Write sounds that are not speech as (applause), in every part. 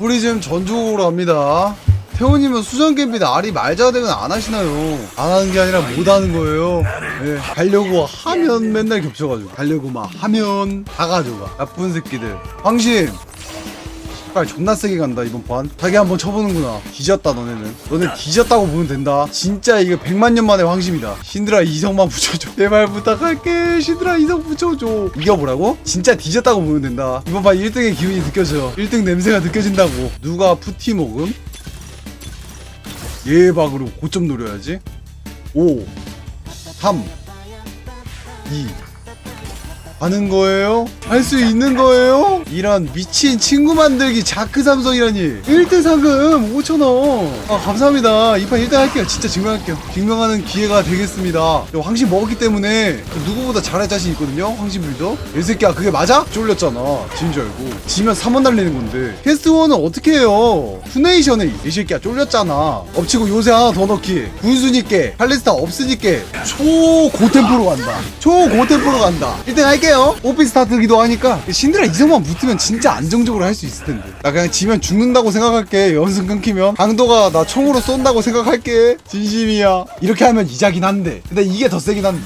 우리 지금 전주국으로 갑니다. 태호님은 수전 캠핑 알이 말자 되면 안 하시나요? 안 하는 게 아니라 못 하는 거예요. 예, 가려고 하면 맨날 겹쳐가지고 가려고 막 하면 다 가져가. 나쁜 새끼들. 황신. 빨 존나 세게 간다 이번 판. 자기 한번 쳐보는구나. 뒤졌다 너네는. 너네 뒤졌다고 보면 된다. 진짜 이거 100만 년 만에 황심이다. 신드라 이성만 붙여줘. 제발 부탁할게. 신드라 이성 붙여줘. 이겨보라고? 진짜 뒤졌다고 보면 된다. 이번 판 1등의 기운이 느껴져. 1등 냄새가 느껴진다고. 누가 푸티 먹음? 예박으로 고점 노려야지. 5, 3, 2. 하는 거예요? 할 수 있는 거예요? 이런 미친 친구 만들기 자크 삼성이라니. 1등 상금 5천원. 아 감사합니다. 이 판 1등 할게요. 진짜 증명할게요. 증명하는 기회가 되겠습니다. 저 황신 먹었기 때문에 누구보다 잘할 자신 있거든요 황신 빌더 이 새끼야 그게 맞아? 쫄렸잖아 지인 줄 알고. 지면 3원 날리는 건데. 캐스트 1은 어떻게 해요? 투네이션에 이 새끼야 쫄렸잖아. 엎치고 요새 하나 더 넣기. 군수니께 팔레스타 없으니까 초고템포로 간다. 초고템포로 간다. 1등 할게 요. 오피스타트기도 하니까. 신드라 이성만 붙으면 진짜 안정적으로 할 수 있을 텐데. 나 그냥 지면 죽는다고 생각할게. 연승 끊기면. 강도가 나 총으로 쏜다고 생각할게. 진심이야. 이렇게 하면 이자긴 한데. 근데 이게 더 세긴 한데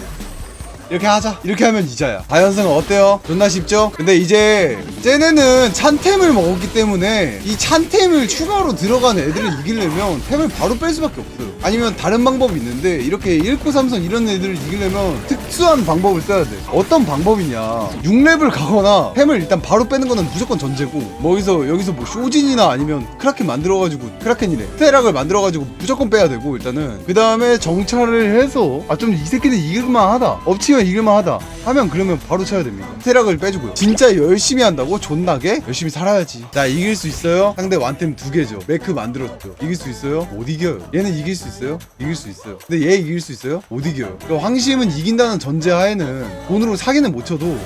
이렇게 하자. 이렇게 하면 이자야. 다연승은 어때요? 존나 쉽죠? 근데 이제 쟤네는 찬템을 먹었기 때문에 이 찬템을 추가로 들어간 애들을 이기려면 템을 바로 뺄 수밖에 없어요. 아니면 다른 방법이 있는데 이렇게 19 삼성 이런 애들을 이기려면 특수한 방법을 써야 돼. 어떤 방법이냐? 6렙을 가거나 템을 일단 바로 빼는 거는 무조건 전제고 뭐 여기서 여기서 뭐 쇼진이나 아니면 크라켄 만들어가지고 크라켄이래. 테락을 만들어가지고 무조건 빼야 되고 일단은. 그 다음에 정찰을 해서 아 좀 이 새끼들 이길만 하다. 엎치면 이길만 하다 하면 그러면 바로 쳐야 됩니다. 테락을 빼주고요. 진짜 열심히 한다고? 존나게? 열심히 살아야지. 자 이길 수 있어요? 상대 완템 두 개죠. 메크 만들었죠. 이길 수 있어요? 못 이겨요. 얘는 이길 수 있어요? 이길 수 있어요. 근데 얘 이길 수 있어요? 못 이겨요. 그러니까 황심은 이긴다는 전제 하에는 돈으로 사기는 못 쳐도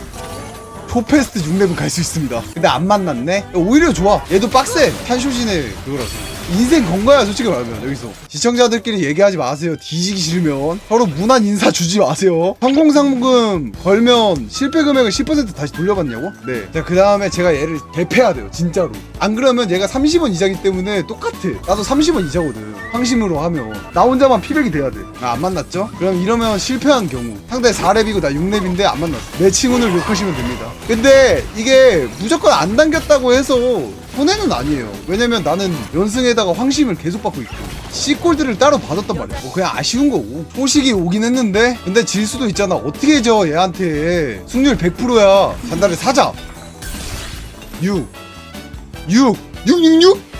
초페스트 6렙은 갈 수 있습니다. 근데 안 만났네? 오히려 좋아. 얘도 빡세. 탄쇼진의 그거라서. 인생 건 거야, 솔직히 말하면, 여기서. 시청자들끼리 얘기하지 마세요. 뒤지기 싫으면. 서로 무난 인사 주지 마세요. 성공상금 걸면 실패 금액을 10% 다시 돌려받냐고? 네. 자, 그 다음에 제가 얘를 대패해야 돼요. 진짜로. 안 그러면 얘가 30원 이자기 때문에 똑같아. 나도 30원 이자거든. 황심으로 하면. 나 혼자만 피백이 돼야 돼. 아, 안 만났죠? 그럼 이러면 실패한 경우. 상대 4렙이고 나 6렙인데 안 만났어. 내 친구를 욕하시면 됩니다. 근데 이게 무조건 안 당겼다고 해서 손해는 아니에요. 왜냐면 나는 연승에다가 황심을 계속 받고 있고 C골드를 따로 받았단 말이야. 뭐 그냥 아쉬운 거고 소식이 오긴 했는데 근데 질 수도 있잖아. 어떻게 져 얘한테 승률 100%야. 잔다를 사자. 6 6 6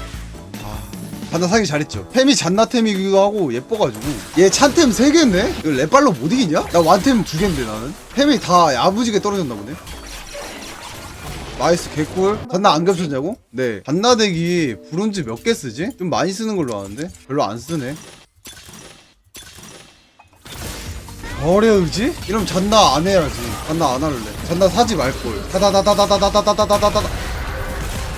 6 6 잔나 사기 잘했죠. 템이 잔나템이기도 하고 예뻐가지고 얘 찬템 3개인데? 이거 랩발로 못 이기냐? 나 완템 2개인데 나는? 템이 다 야무지게 떨어졌나 보네. 나이스 개꿀 잔나 안 겹쳤냐고? 네 잔나덱이 브론즈 몇 개 쓰지? 좀 많이 쓰는 걸로 아는데 별로 안 쓰네 의지? 이러면 잔나 안 해야지 잔나 안 할래 잔나 사지 말걸 다다다다다다다다다다다다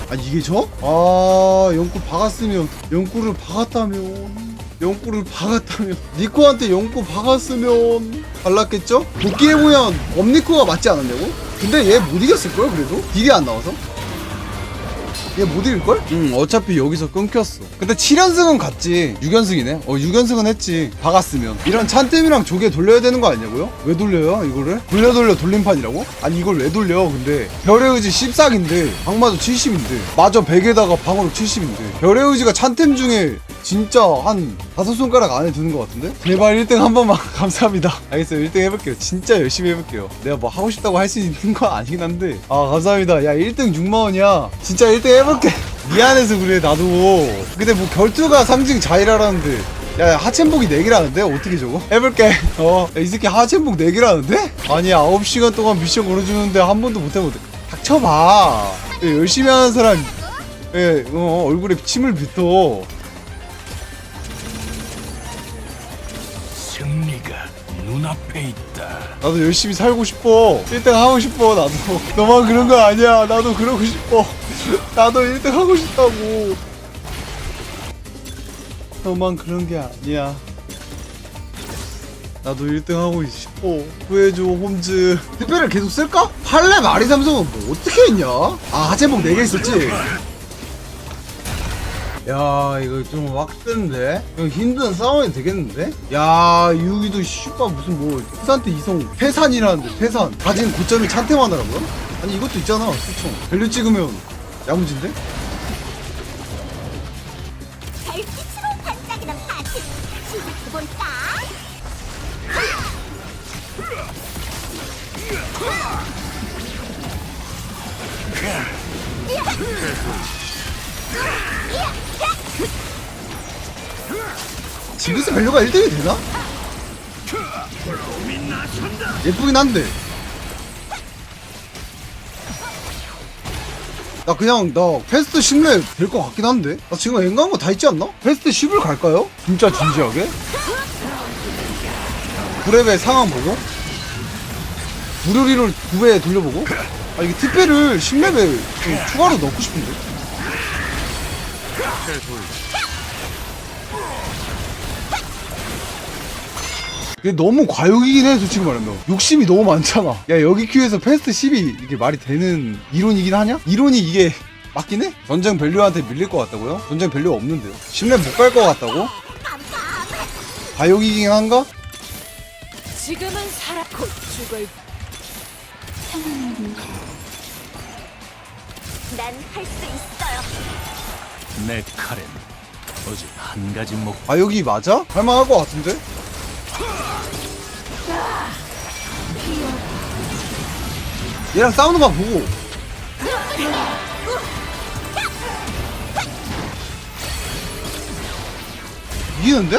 아 이게 저? 아 영구 박았으면 영구를 박았다면 영구를 박았다면 니코한테 영구 박았으면 달랐겠죠? 도끼해보면 엄니코가 맞지 않았냐고? 근데 얘 못 이겼을걸 그래도? 딜이 안 나와서? 얘 못 이길걸? 응 어차피 여기서 끊겼어 근데 7연승은 갔지 6연승이네 어 6연승은 했지 박았으면 이런 찬템이랑 조개 돌려야 되는 거 아니냐고요? 왜 돌려요 이거를? 돌려 돌려 돌림판이라고? 아니 이걸 왜 돌려 근데 별의 의지 14인데 방마도 70인데 마저 100에다가 방어력 70인데 별의 의지가 찬템 중에 진짜 한 다섯 손가락 안에 드는 것 같은데? 제발 1등 한 번만 (laughs) 감사합니다 알겠어요 1등 해볼게요 진짜 열심히 해볼게요 내가 뭐 하고 싶다고 할 수 있는 건 아니긴 한데 아 감사합니다 야 1등 6만원이야 진짜 1등 해볼게 미안해서 그래 나도 근데 뭐 결투가 상징 자이라라는데 야, 하첸복이 4개라는데? 어떻게 저거? 해볼게. 어, 야, 이 새끼 하첸복 4개라는데? 아니, 9시간 동안 미션 걸어주는데 한 번도 못 해보대. 닥쳐봐. 예, 열심히 하는 사람, 예, 어, 얼굴에 침을 뱉어. 눈앞에 있다. 나도 열심히 살고 싶어. 1등 하고 싶어, 나도. (laughs) 너만 그런 거 아니야. 나도 그러고 싶어. (laughs) 나도 1등 하고 싶다고. 너만 그런 게 아니야. 나도 1등 하고 싶어. 구해줘, 홈즈. 특별을 계속 쓸까? 팔레 마리 삼성은 뭐 어떻게 했냐? 아, 하체복 4개 있었지? 야 이거 좀? 이거 힘든 싸움이 되겠는데? 야 여기도 슈퍼 무슨 뭐 태산태 이성 태산이라는데 태산 가진 고점이 찬태만하라고요? 아니 이것도 있잖아 수총 밸류 찍으면 야무진데? 별빛으로 반짝이는 파티 시작해볼까? 지그스 밸류가 1등이 되나? 예쁘긴 한데 나 그냥 나 패스트 10렙 될 것 같긴 한데 나 지금 앵간거 다 있지 않나? 패스트 10을 갈까요? 진짜 진지하게? 9렙의 상황 보고 무료리를 9회 돌려보고 아 이게 특배를 10렙에 좀 추가로 넣고 싶은데 이게 너무 과욕이긴 해 솔직히 말하면 욕심이 너무 많잖아 야 여기 큐에서 패스트 10이 이게 말이 되는 이론이긴 하냐? 이론이 이게 맞긴 해? 전쟁 밸류한테 밀릴 것 같다고요? 전쟁 밸류가 없는데요 10렙 못 갈 것 같다고? 과욕이긴 한가? 지금은 살아 곧 죽을 난 할 수 있어요. 내 칼엔 오직 한 가지 목 과욕이 맞아? 할만할 것 같은데? 얘랑 싸우는 거 보고 이기는데?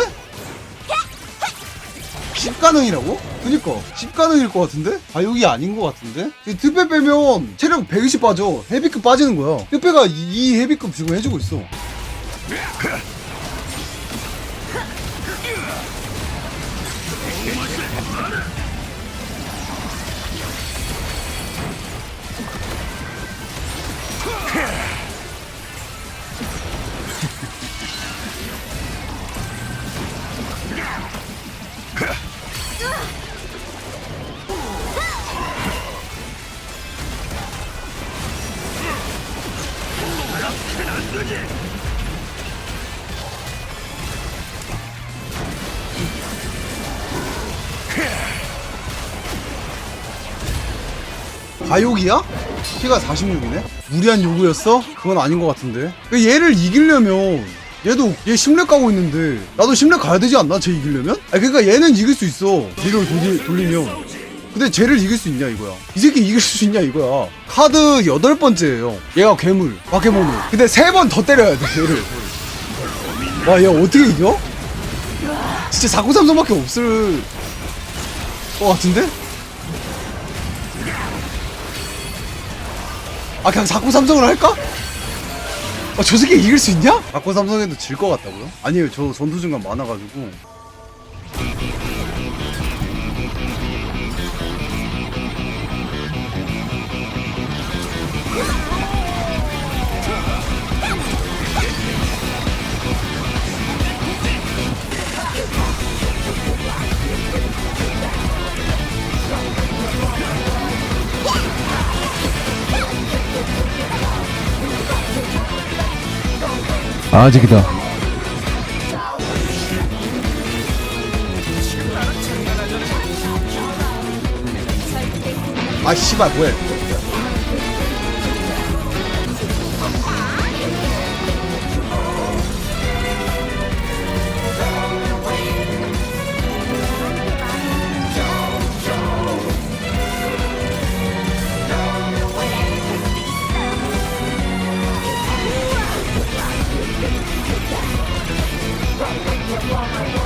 10가능이라고? 그니까 10가능일 것 같은데? 과욕이 아닌 것 같은데? 이 특배 빼면 체력 120 빠져 헤비급 빠지는 거야 특배가 이, 이 헤비급 지금 해주고 있어 과욕이야? 피가 46이네? 무리한 요구였어? 그건 아닌 것 같은데 그 얘를 이기려면 얘도 얘 10렙 가고 있는데 나도 10렙 가야 되지 않나? 쟤 이기려면? 아 그러니까 얘는 이길 수 있어 뒤를 돌리, 돌리면 근데 쟤를 이길 수 있냐 이거야 이 새끼 이길 수 있냐 이거야 카드 여덟 번째예요 얘가 괴물 바케모노 근데 세 번 더 때려야 돼 얘를 와 얘 어떻게 이겨? 진짜 사고 삼성밖에 없을 것 같은데? 아 그냥 자꾸 삼성을 할까? 아, 저 새끼 이길 수 있냐? 자꾸 삼성에도 질 것 같다고요? 아니에요 저 전투 중간 많아가지고 아직이다. 아 씨발 뭐해 Come on,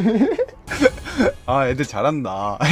(laughs) 아 애들 잘한다 (laughs)